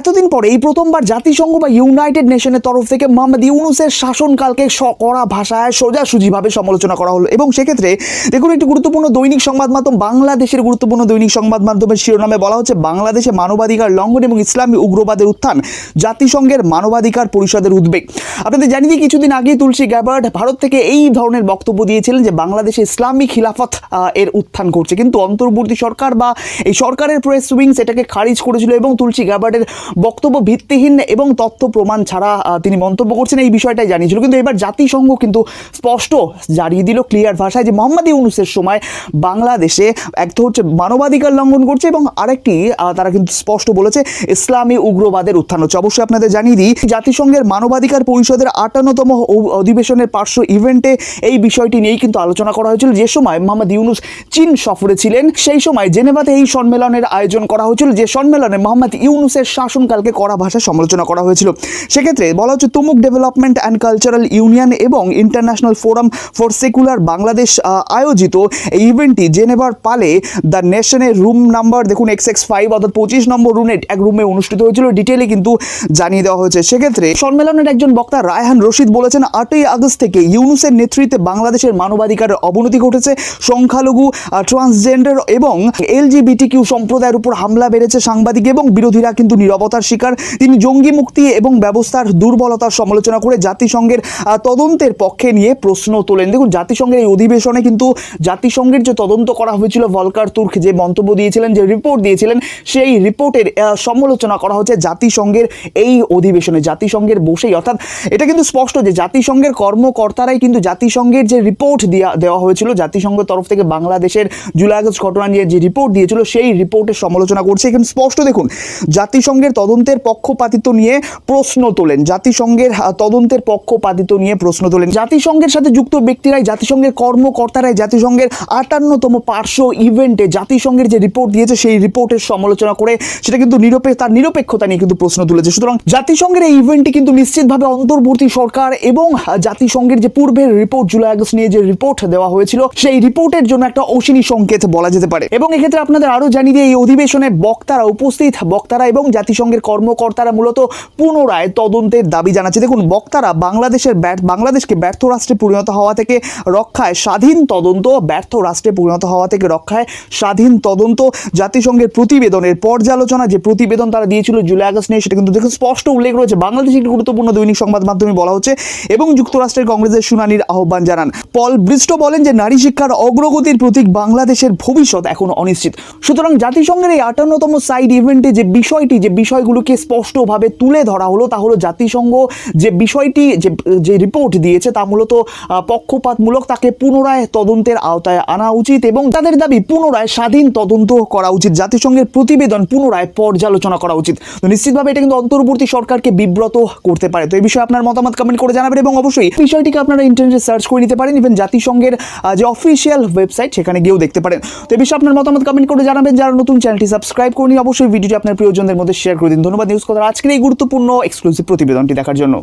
এতদিন পরে এই প্রথমবার জাতিসংঘ বা ইউনাইটেড নেশনের তরফ থেকে মোহাম্মদ ইউনুসের শাসনকালকে কড়া ভাষায় সোজাসুজিভাবে সমালোচনা করা হলো। এবং সেক্ষেত্রে দেখুন, একটি গুরুত্বপূর্ণ দৈনিক সংবাদ মাধ্যম বাংলাদেশের গুরুত্বপূর্ণ দৈনিক সংবাদ মাধ্যমের শিরোনামে বলা হচ্ছে, বাংলাদেশে মানবাধিকার লঙ্ঘন এবং ইসলামী উগ্রবাদের উত্থান জাতিসংঘের মানবাধিকার পরিষদের উদ্বেগ। আপনাদের জানিয়ে দিই, কিছুদিন আগেই তুলসী গ্যাবার্ড ভারত থেকে এই ধরনের বক্তব্য দিয়েছিলেন যে, বাংলাদেশে ইসলামী খিলাফত এর উত্থান করছে কিন্তু অন্তর্বর্তী সরকার বা এই সরকারের প্রেস উইংস এটাকে খারিজ করেছিল এবং তুলসী গ্যাবার্ডের বক্তব্য ভিত্তিহীন এবং তথ্য প্রমাণ ছাড়া তিনি মন্তব্য করছেন, এই বিষয়টাই জানিয়েছিল। কিন্তু এবার জাতিসংঘ কিন্তু স্পষ্ট জানিয়ে দিল ক্লিয়ার ভাষায় যে মোহাম্মদ ইউনুসের সময় বাংলাদেশে এক তো হচ্ছে মানবাধিকার লঙ্ঘন করছে এবং আরেকটি তারা কিন্তু স্পষ্ট বলেছে, ইসলামী উগ্রবাদের উত্থান হচ্ছে। অবশ্যই আপনাদের জানিয়ে দিই, জাতিসংঘের মানবাধিকার পরিষদের আটান্নতম অধিবেশনের পার্শ্ব ইভেন্টে এই বিষয়টি নিয়েই কিন্তু আলোচনা করা হয়েছিল। যে সময় মোহাম্মদ ইউনুস চীন সফরে ছিলেন, সেই সময় জেনেভাতে এই সম্মেলনের আয়োজন করা হয়েছিল। যে সম্মেলনে মোহাম্মদ ইউনুসের শাসনকালকে কড়া ভাষায় সমালোচনা করা হয়েছিল। সেক্ষেত্রে বলা হচ্ছে তুমুক ডেভেলপমেন্ট অ্যান্ড কালচারাল ইউনিয়ন এবং international forum for secular Bangladesh আয়োজিত এই ইভেন্টটি জেনেভার পালে দ্য নেশনের রুম নাম্বার দেখুন এক্স এক্স ফাইভ অর্থাৎ পঁচিশ নম্বর রুমে এক রুমে অনুষ্ঠিত হয়েছিল। ডিটেলে কিন্তু জানিয়ে দেওয়া হয়েছে। সেক্ষেত্রে সম্মেলনের একজন বক্তা রায়হান রশিদ বলেছেন, আটই আগস্ট থেকে ইউনুসের নেতৃত্বে বাংলাদেশের মানবাধিকারের অবনতি ঘটেছে। সংখ্যালঘু ট্রান্সজেন্ডার এবং এলজিবিটি কিউ সম্প্রদায়ের উপর হামলা বেড়েছে সাংবাদিক এবং বিরোধীরা কিন্তু নিরবতার শিকার। তিনি জঙ্গি মুক্তি এবং ব্যবস্থার দুর্বলতার সমালোচনা করে জাতিসংঘের তদন্তের পক্ষে নিয়ে প্রশ্ন তোলেন। দেখুন, জাতিসংঘের এই অধিবেশনে কিন্তু জাতিসংঘের যে তদন্ত করা হয়েছিল ভলকার তুর্ক যে মন্তব্য দিয়েছিলেন, যে রিপোর্ট দিয়েছিলেন, সেই রিপোর্টের সমালোচনা করা হচ্ছে জাতিসংঘের এই অধিবেশনে, জাতিসংঘের বসেই। অর্থাৎ এটা কিন্তু স্পষ্ট যে জাতিসংঘের কর্মকর্তারাই কিন্তু জাতিসংঘের যে রিপোর্ট দেওয়া দেওয়া হয়েছিল, জাতিসংঘের তরফ থেকে বাংলাদেশের জুলাই আগস্ট ঘটনা নিয়ে যে রিপোর্ট দিয়েছিল, সেই রিপোর্টের সমালোচনা করছে। এখানে স্পষ্ট দেখুন, জাতিসংঘের তদন্তের পক্ষপাতিত্ব নিয়ে প্রশ্ন তোলেন। জাতিসংঘের তদন্তের পক্ষপাতিত্ব নিয়ে প্রশ্ন তোলেন। জাতিসংঘের সাথে যুক্ত ব্যক্তিরাই জাতিসংঘের কর্মকর্তারাই জাতিসংঘের আটান্নতম পার্শ্ব ইভেন্টে জাতিসংঘের যে রিপোর্ট দিয়েছে, সেই রিপোর্টের সমালোচনা করে সেটা কিন্তু নিরপেক্ষ তার নিরপেক্ষতা নিয়ে কিন্তু প্রশ্ন তুলেছে। সুতরাং জাতিসংঘের এই ইভেন্টটি কিন্তু নিশ্চিতভাবে অন্তর্বর্তী সরকার এবং জাতিসংঘের যে পূর্বের রিপোর্ট, জুলাই আগস্ট নিয়ে যে রিপোর্ট দেওয়া হয়েছিল, সেই রিপোর্টের জন্য একটা অশিনী সংকেত বলা যেতে পারে। এবং এক্ষেত্রে আপনাদের আরও জানিয়ে এই অধিবেশনে বক্তারা উপস্থিত, বক্তারা এবং জাতিসংঘের কর্মকর্তারা মূলত পুনরায় তদন্তের দাবি জানাচ্ছে। দেখুন, বক্তারা বাংলাদেশের বাংলাদেশকে ব্যর্থ রাষ্ট্রে পরিণত হওয়া থেকে রক্ষায় স্বাধীন তদন্ত, ব্যর্থ রাষ্ট্রে পরিণত হওয়া থেকে রক্ষায় স্বাধীন তদন্ত, জাতিসংঘের প্রতিবেদনের পর্যালোচনা যে প্রতিবেদন তারা দিয়েছিল জুলাই আগস্ট নিয়ে, সেটা কিন্তু দেখুন স্পষ্ট উল্লেখ রয়েছে। বাংলাদেশ একটি গুরুত্বপূর্ণ দৈনিক সংবাদ মাধ্যমে বলা হচ্ছে এবং যুক্তরাষ্ট্রের কংগ্রেসের শুনানির আহ্বান জানান। পল ব্রিস্টো বলেন যে, নারী শিক্ষার অগ্রগতির প্রতীক বাংলাদেশের ভবিষ্যৎ এখন অনিশ্চিত। সুতরাং জাতিসংঘের এই আটান্নতম সাইড ইভেন্টে যে বিষয়টি, যে বিষয়গুলোকে স্পষ্টভাবে তুলে ধরা হলো, তা হলো জাতিসংঘ যে বিষয়টি, যে যে রিপোর্ট দিয়েছে তা মূলত পক্ষপাতমূলক, তাকে পুনরায় তদন্তের আওতায় আনা উচিত এবং তাদের দাবি পুনরায় স্বাধীন তদন্ত করা উচিত, জাতিসংঘের প্রতিবেদন পুনরায় পর্যালোচনা করা উচিত। তো নিশ্চিতভাবে এটা কিন্তু অন্তর্বর্তী সরকারকে বিব্রত করতে পারে। তো এই বিষয়ে আপনার মতামত কমেন্ট করে জানাবেন এবং অবশ্যই বিষয়টিকে আপনারা ইন্টারনেটে সার্চ করে নিতে পারেন। ইভেন জাতিসংঘের যে অফিসিয়াল ওয়েবসাইট সেখানে গিয়েও দেখতে পারেন। তো এই বিষয়ে আপনার মতামত কমেন্ট করে জানাবেন। যারা নতুন চ্যানেলটি সাবস্ক্রাইব করে নিন অবশ্যই ভিডিওটি আপনার প্রিয়জনদের মধ্যে শেয়ার করে দিন। ধন্যবাদ নিউজ কথার আজকের এই গুরুত্বপূর্ণ এক্সক্লুসিভ প্রতিবেদনটি দেখার জন্য।